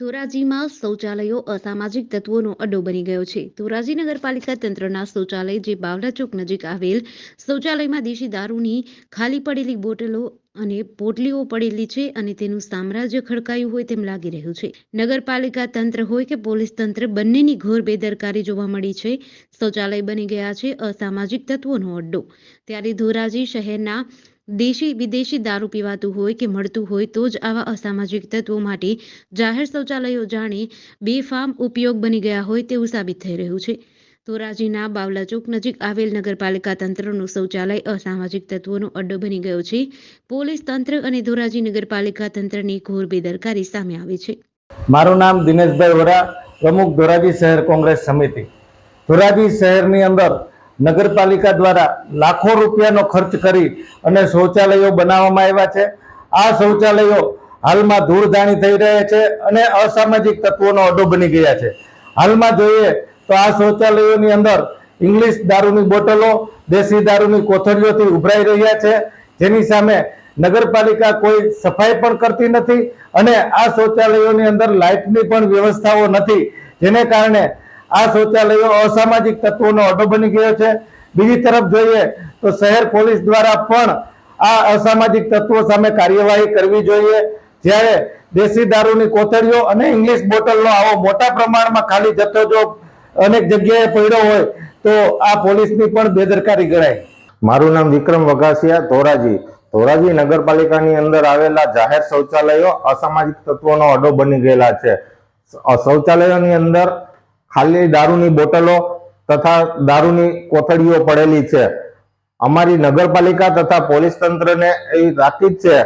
ધોરાજીમાં શૌચાલયો અસામાજિક તત્વોનો અડ્ડો બની ગયો છે. ધોરાજી નગરપાલિકા તંત્રના શૌચાલય જે બાવલા ચોક નજીક આવેલ શૌચાલયમાં દેશી દારૂની ખાલી પડેલી બોટલો અને પોટલીઓ પડેલી છે અને તેનું સામ્રાજ્ય ખડકાયું હોય તેમ લાગી રહ્યું છે. નગરપાલિકા તંત્ર હોય કે પોલીસ તંત્ર, બંનેની ઘોર બેદરકારી જોવા મળી છે. શૌચાલય બની ગયા છે અસામાજિક તત્વોનો અડ્ડો. ત્યારે ધોરાજી શહેરના દેશી વિદેશી દારૂ પીવાતું હોય કે મળતું હોય તો જ આવા અસામાજિક તત્વો માટે જાહેર શૌચાલયો જાણે બેફામ ઉપયોગ બની ગયા હોય તેવું સાબિત થઈ રહ્યું છે. ધોરાજીના બાવલા નજીક આવેલ નગરપાલિકા તંત્રનું શૌચાલય અસામાજિક તત્વોનો અડ્ડો બની ગયો છે. પોલીસ તંત્ર અને ધોરાજી નગરપાલિકા તંત્રની ઘોર બેદરકારી સામે આવી છે. મારું નામ દિનેશભાઈ વરા, પ્રમુખ ધોરાજી શહેર કોંગ્રેસ સમિતિ. ધોરાજી શહેરની અંદર નગરપાલિકા દ્વારા લાખો રૂપિયાનો ખર્ચ કરી અને શૌચાલયો બનાવવામાં આવ્યા છે. આ શૌચાલયો હાલમાં ધૂળધાણી થઈ રહ્યા છે અને અસામાજિક તત્વોનો અડ્ડો બની ગયા છે. હાલમાં જોઈએ તો આ શૌચાલયોની અંદર ઇંગ્લિશ દારૂની બોટલો, દેશી દારૂની કોથળીઓથી ઉભરાઈ રહ્યા છે. જેની સામે નગરપાલિકા કોઈ સફાઈ પણ કરતી નથી અને આ શૌચાલયોની અંદર લાઇટની પણ વ્યવસ્થાઓ નથી. જેને કારણે આ શૌચાલયો અસામાજિક તત્વોનો અડ્ડો બની ગયો છે. બીજી તરફ જોઈએ તો શહેર પોલીસ દ્વારા પણ આ અસામાજિક તત્વો સામે કાર્યવાહી કરવી જોઈએ. જ્યારે દેશી દારૂની કોથળીઓ અને ઇંગ્લિશ બોટલનો આવો મોટા પ્રમાણમાં ખાલી જથ્થો જો અનેક જગ્યાએ પડ્યો હોય, તો આ પોલીસની પણ બેદરકારી ગણાય. મારું નામ વિક્રમ વઘાસિયા ધોરાજી. ધોરાજી નગરપાલિકાની અંદર આવેલા જાહેર શૌચાલયો અસામાજિક તત્વોનો અડો બની ગયેલા છે. શૌચાલયોની અંદર ખાલી દારૂની બોટલો તથા દારૂની કોથળીઓ પડેલી છે. અમારી નગરપાલિકા તથા પોલીસ તંત્રને એ તાકીદ છે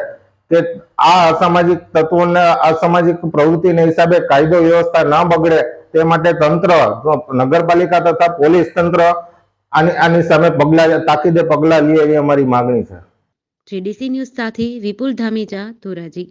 કે આ અસામાજિક તત્વોને, અસામાજિક પ્રવૃત્તિને હિસાબે કાયદો વ્યવસ્થા ન બગડે તે માટે તંત્ર નગરપાલિકા તથા પોલીસ તંત્ર આની આની સામે પગલા, તાકીદે પગલા લે એવી અમારી માગણી છે. જીડીસી ન્યૂઝ સાથે વિપુલ ધામેજા ધોરાજી.